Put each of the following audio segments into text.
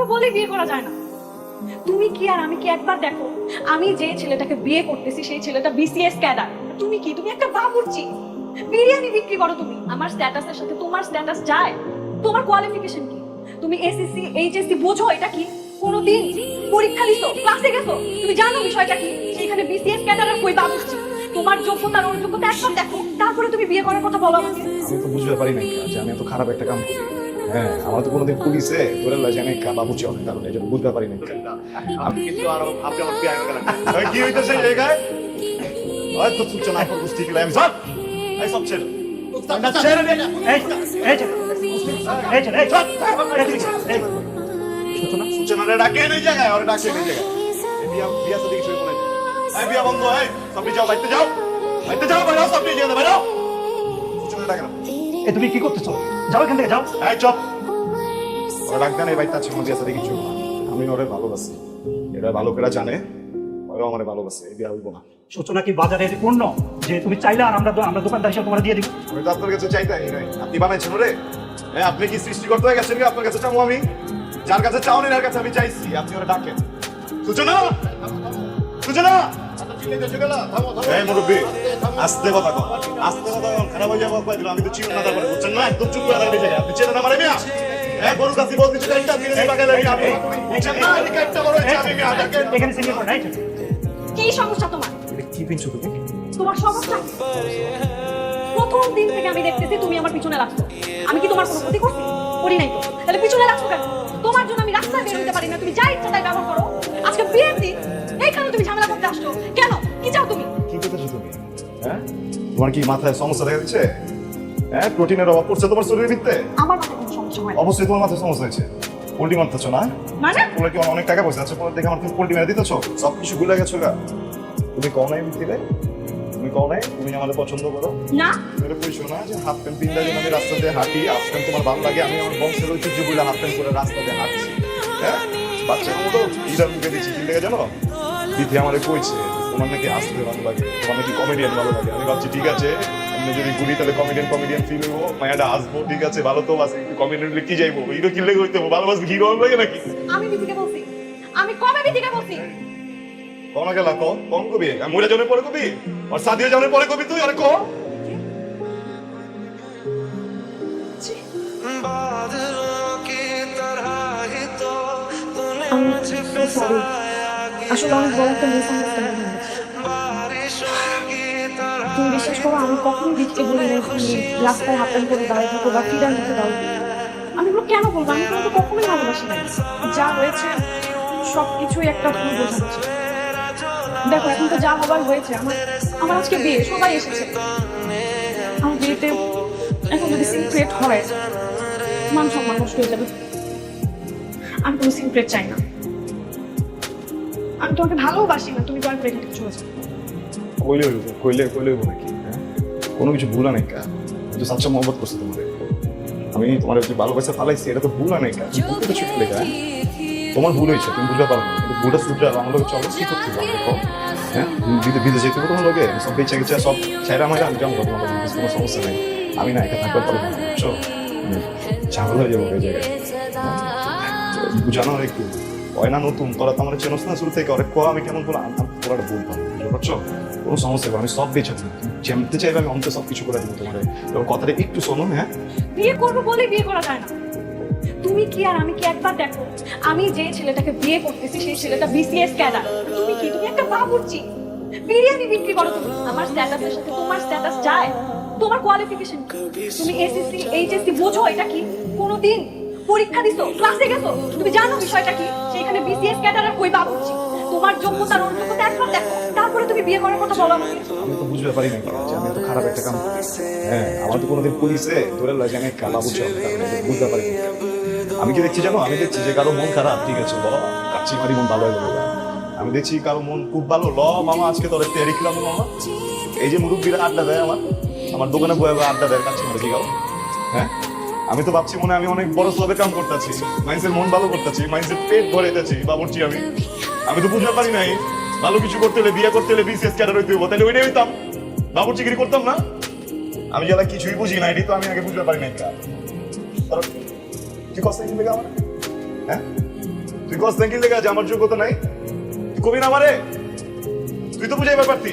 করব বলে বিয়ে করা যায় না। তুমি কি আর আমি কি একবার দেখো? আমি যে ছেলেটাকে বিয়ে করতেছি, সেই ছেলেটা বিসিএস ক্যাডার তুমি কি? তুমি একটা বাবুর্চি বিরিয়ানি বিক্রি করো তুমি। আমার স্ট্যাটাসের সাথে তোমার স্ট্যাটাস যায়। তোমার কোয়ালিফিকেশন কি? তুমি এসএসসি এইচএসসি বোঝো এটা কি? কোনোদিন পরীক্ষা দিছো ক্লাসে গেছো? তুমি জানো বিষয়টা কি? সেখানে বিসিএস ক্যাডারের কই বাবুর্চি তোমার যোগ্যতা আর যোগ্যতা একবার দেখো। তারপরে তুমি বিয়ে করার কথা বলো আমাকে। আমি তো বুঝতে পারি না যে আমি এত খারাপ একটা কাম করি। হ্যাঁ আমার তো কোনোদিন পুলিশে ধরে লাগে আমি বাবু ছি অনেক কারণে এই জন্য বুঝতে পারি না আমি কিন্তু আরও আপনি আমার বিয়ে হয়ে গেলেন কি হইতেছে জায়গায়? ওই তো সূচনা এখন বুঝতে গেলে আমি সব এই সব ছেড়ে। সূচনা? ডাকে এই জায়গায় ওরে ডাকে এই জায়গায়। বিয়া বিয়া সাথে কিছু বলে এই বিয়া বন্ধ এই সব যাও বাইতে যাও। বাইতে যাও বাইরে সব নিয়ে যাও বাইরে সূচনা ডাকে না। এই তুমি কি করতেছো? যাও এখান থেকে যাও। এই চুপ। ওরা ডাক দেন এই বাইতে আছে মধ্যে সাথে কিছু আমি ওরে ভালোবাসি। এটা ভালো করে জানে ওরা আমারে ভালোবাসে এই বিয়া হইব না। সূচনা কি বাজারের পণ্য যে তুমি চাইলে আর আমরা আমরা দোকানদার হিসেবে তোমার দিয়ে দিব। আমি তো আপনার কাছে চাইতাই আপনি বানাইছেন রে হ্যাঁ আপনি কি সৃষ্টিকর্তা হয়ে গেছেন কি আপনার কাছে চাবো আমি? যার কাছে তার কাছে আমি চাইছি। আপনি ওরা ডাকেন। সূচনা! সূচনা! এই মুরব্বী আস্তে কথা কও আস্তে কথা কও খারাপ হয়ে যাব দিল আমি তো চিনি না তারপরে বুঝছেন না? একদম চুপ করে আপনি চেনেন আমার মিয়া? হ্যাঁ গরু কাছি বলতে ছিল একটা লাগে আপনি। বুঝছেন না? এই একটা বড় আমি মিয়া ডাকেন এখানে করে এই কি সমস্যা তোমার? কি পিনছো তুমি? তোমার সমস্যা? প্রথম দিন থেকে আমি দেখতেছি তুমি আমার পিছনে লাগছো। আমি কি তোমার কোনো ক্ষতি করছি? করি নাই তো। তাহলে পিছনে লাগছো কেন? তোমার জন্য আমি রাস্তায় বের হতে পারি না। তুমি যা ইচ্ছা তাই ব্যবহার করো। আজকে বিয়ের দিন এইখানে তুমি ঝামেলা করতে আসছো। কেন? তোমার কি মাথায় সমস্যা দেখা দিচ্ছে? হ্যাঁ প্রোটিনের অভাব পড়ছে তোমার শরীরের ভিত্তে আমার মাথায় কোনো সমস্যা হয় না। অবশ্যই তোমার মাথায় সমস্যা হয়েছে। পোল্ট্রি মারতেছো না? মানে? তোমরা কি আমার অনেক টাকা পয়সা আছে? দেখে আমার তুমি পোল্ট্রি মেরে দিতেছো? সব কিছু ভুলে গেছো গা। তুমি কও নাই দিলে তুমি কও নাই? তুমি আমাদের পছন্দ করো। না। এটা না যে হাফ প্যান্ট পিন্দা যেন আমি রাস্তা দিয়ে হাঁটি হাফ প্যান্ট তোমার ভালো লাগে আমি আমার বংশের ঐতিহ্য বলে হাফ প্যান্ট করে রাস্তা দিয়ে হাঁটছি। হ্যাঁ? বাচ্চা মতো ইরা মুখে দিচ্ছি কি লেগে জানো? দিদি আমারে কইছে তোমার নাকি আসতে ভালো লাগে তোমার নাকি কমেডিয়ান ভালো লাগে। আমি ভাবছি ঠিক আছে আমি যদি ঘুরি তাহলে কমেডিয়ান কমেডিয়ান ফিল হব। মায়াটা আসব ঠিক আছে ভালো তো আছে একটু কমেডিয়ান কি যাইবো? হিরো কি লেগে হইতে ভালোবাসবে হিরো ভালো লাগে নাকি? আমি বিধিকে বলছি। আমি কবে বিধিকে বলছি? কম গেল কম কম কবি। মহিলা জনের পরে কবি? আর সাদিয়া জনের পরে কবি তুই? আরে কম। আমি সরি আসলে অনেক বড় একটা মিসআন্ডারস্ট্যান্ডিং হয়েছে তুমি বিশ্বাস করো আমি কখনোই বিটকে বলি না রাস্তায় হাতেন করে দাঁড়িয়ে থাকো বা ফিরার মধ্যে দাও। আমি এগুলো কেন বলব? আমি তোমাকে কখনোই ভালোবাসি না। যা হয়েছে সব কিছুই একটা ভুল বোঝাচ্ছে। দেখো, এখন তো যা হবার হয়েছে, আমার আমার আজকে বিয়ে, সবাই এসেছে। আমার বিয়েতে এখন যদি সিক্রেট হয়, মান সম্মান নষ্ট হয়ে যাবে। আমি কোনো সিক্রেট চাই না। আমি তোমাকে ভালোবাসি না, তুমি এখান থেকে চলে যাও। কইলে হইব, কইলে কইলে হইব নাকি? হ্যাঁ? কোনো কিছু ভুল নাই কা? যে সাচ্চা মহব্বত করছে তোমারে। আমি তোমার যে ভালোবাসা ফালাইছি এটা তো ভুল নাই কা? ভুলতে তো ছুটে লেখা তোমার ভুল হয়েছে, তুমি বুঝতে পারো না। ভুলটা শুধরে আমার লোক চলো, কি করতে পারো হ্যাঁ? বিদে বিদে যেতে তোমার লোকে সব বেঁচে গেছে সব ছেড়া মাইরা আমি যাব তোমার কোনো সমস্যা নেই। আমি না একা থাকতে পারব না, বুঝছ? ঝামেলা হয়ে যাব ওই জায়গায়। বুঝানো একটু, হয় না নতুন? তোরা তো আমার চেনস না শুরু থেকে অনেক কো, আমি কেমন বলে আমি তোরা বলতাম বুঝতে পারছ? কোনো সমস্যা আমি সব থাকি যেমতে চাইবে আমি অন্ত সব কিছু করে দেবো তোমার এবার কথাটা একটু শোনো হ্যাঁ? বিয়ে করব বলে বিয়ে করা যায় না। তুমি কি আর আমি কি একবার দেখো? আমি যে ছেলেটাকে বিয়ে করতেছি, সেই ছেলেটা বিসিএস ক্যাডার তুমি কি, তুমি একটা বাবুর্চি। বিরিয়ানি বিক্রি করো তুমি। আমার স্ট্যাটাসের সাথে তোমার স্ট্যাটাস যায়। তোমার কোয়ালিফিকেশন তুমি এসএসসি এইচএসসি বোঝো এটা কি? কোনোদিন পরীক্ষা দিছো? ক্লাসে গেছো? তুমি জানো বিষয়টা কি? সেখানে বিসিএস ক্যাডারের কই বাবুর্চি তোমার যোগ্যতা আর যোগ্যতা একবার দেখো। তারপরে তুমি বিয়ে করার কথা বলো আমি তো বুঝতে পারি না যে আমি এত খারাপ একটা কাম হ্যাঁ আমার তো কোনোদিন পুলিশে ধরে লাগে আমি কালা বুঝে বুঝতে পারি না আমি কি দেখছি জানো? আমি দেখছি যে কারও মন খারাপ, ঠিক আছে, ল, কাচ্চি মারি মন ভালো হয়ে গেল। আমি দেখছি কারও মন খুব ভালো। ল, মামা, আজকে তোর তেরি খেলাম মামা। এই যে মুরব্বীরা আড্ডা দেয় আমার আমার দোকানে বয়ে আড্ডা দেয় কাচ্চি মারি, কি গাও হ্যাঁ? আমি তো ভাবছি মনে আমি অনেক বড় সবে কাম করতেছি। মাইন্সের মন ভালো করতেছি মাইন্সের পেট ভরে দিতেছি বাবুর্চি আমি। আমি তো বুঝতে পারি নাই, ভালো কিছু করতে হলে, বিয়ে করতে হলে বিসিএস ক্যাডার হইতে হব তাহলে ওইটাই হইতাম। বাবুর্চিগিরি করতাম না? আমি যারা কিছুই বুঝি না এটি তো আমি আগে বুঝতে পারি নাই। কি কথা কি লেগে আমার? হ্যাঁ? তুই কস নাকি লেগে আমার যোগ্যতা নাই? তুই কবি না আমারে? তুই তো বুঝাইবার পারতি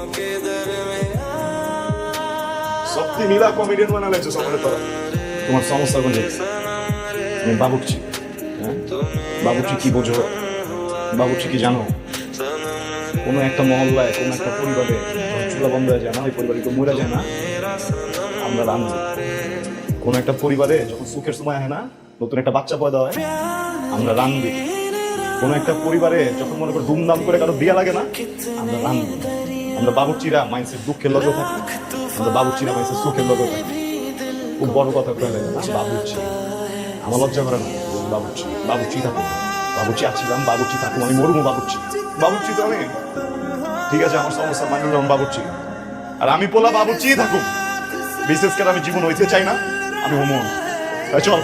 সত্যি মিলা কমেডিয়ান বানালেছো সকালে তোরা তোমার সমস্যা কোন জায়গায়? তুমি বাবুর্চি হ্যাঁ? বাবুর্চি কি বোঝো? বাবুর্চি কি জানো? কোনো একটা মহল্লায়, কোনো একটা পরিবারে চুলা বন্ধ হয়ে যায় না ওই পরিবারে কেউ মরে যায় না। আমরা রান্ধি কোনো একটা পরিবারে যখন সুখের সময় হয় না, নতুন একটা বাচ্চা পয়দা হয়, আমরা রান্ধি কোনো একটা পরিবারে যখন মনে করো ধুমধাম করে কারও বিয়া লাগে না, আমরা রান্ধি আমরা বাবুর্চিরা মাইন্সের দুঃখের লগে থাকি। আমরা বাবুর্চিরা মাইন্সের সুখের লগে থাকি। খুব বড় কথা কয়ে লাগে না, বাবুর্চি, আমার লজ্জা করে না বাবুর্চি বাবুর্চি থাকুক, বাবুর্চি আছিলাম বাবুর্চি থাকুক, আমি মরবো বাবুর্চি। বাবুচ্ছি তো আমি ঠিক আছে, আমার সমস্যা, মানি নিলাম বাবুচি আর আমি পোলা বাবুচ্ছি থাকুক। বিশেষ করে আমি জীবন হইতে চাই না, আমি হোমন চল।